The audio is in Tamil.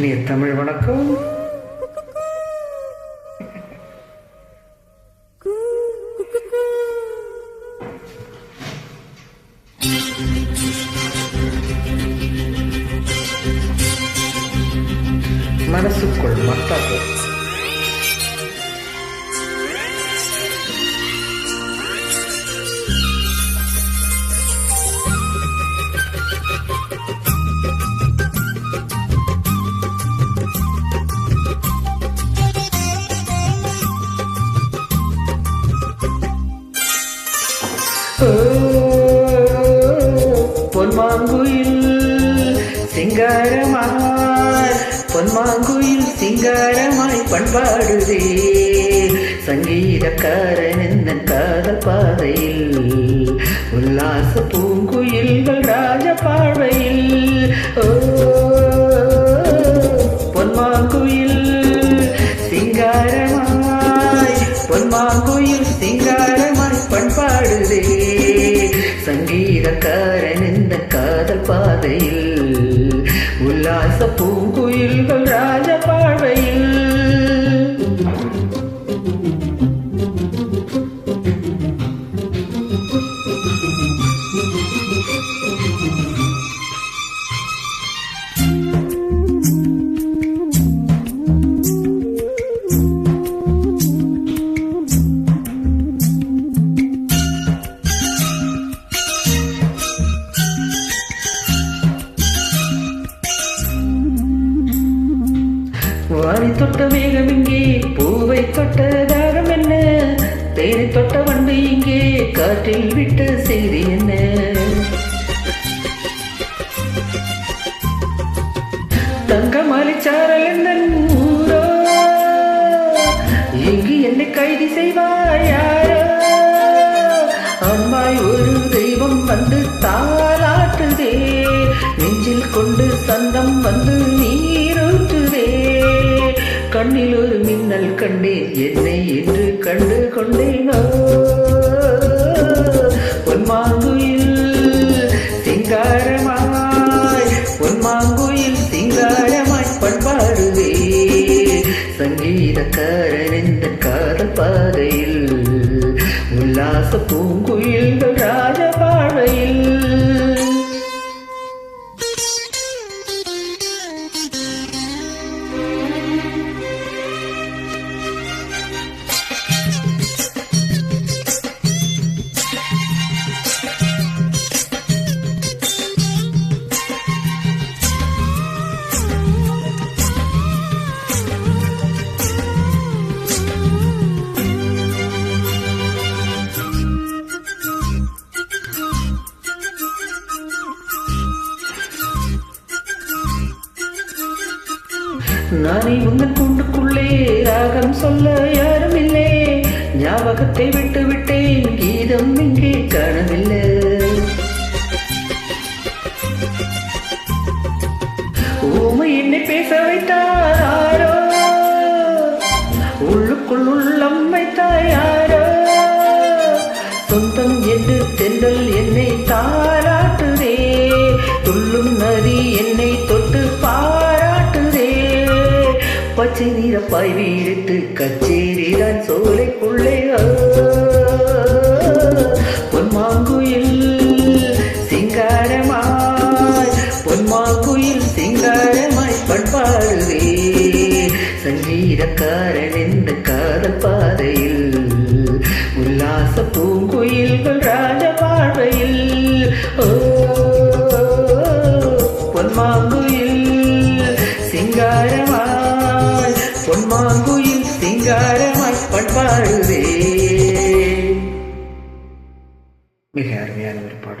இனிய தமிழ் வணக்கம். மனசுக்குள் மத்தாப்பு பொன்மாங்குயில் சிங்காரமாய் பொன்மாங்குயில் சிங்காரமாய் பண்பாடுதே. சங்கீதக்காரன் இந்த காதல் பாதையில் உல்லாச பூங்குயில்கள் ராஜ பார்வையில். ஓ பூங்குயில்கள் ராஜ பார்வை காற்றில் விட்ட செய்தி என்ன தங்கமலை சாரல் ஊரோ? இங்கு என்னை கைது செய்வாயாரோ அம்மாய் ஒரு தெய்வம் வந்து தாளாட்டுதே. நெஞ்சில் கொண்டு சந்தம் வந்து நீரூற்றுதே கண்ணில் ஒரு மின்னல் கண்டேன் என்னை என்று கண்டு கொண்டேனோ? வீரக்காரன் இந்த காதல் பாதையில் உல்லாச பூங்குயில் நானே உங்கள் கூண்டுக்குள்ளே ராகம் சொல்ல யாரும் இல்லை ஞாபகத்தை விட்டு விட்டேன் கீதம் இங்கே காணவில்லை. ஊமை என்னை பேச வைத்தாரோ? உள்ளுக்குள் உள்ளம் வைத்தாயாரோ? சொந்தம் என்று தென்றல் என்னை தாராட்டுதே துள்ளும் நதி என்னை தொட்டு பச்சை நிறப்பாய் வீரிட்டு கச்சேரிதான் சோலைக்குள்ளே. ஆ. பொன்மாங்குயில் சிங்காரமாய் பொன்மாங்குயில் சிங்காரமாய் பண்பாடுவே. சங்கீதக்காரன் இந்த காதல் பாதையில்? உல்லாச பூங்குயில்கள் ராஜ பார்வையில். ஓ மாங்குயில் சிங்காரமாய் பண்பாடுவே மிக அருமையான ஒரு பாடல்.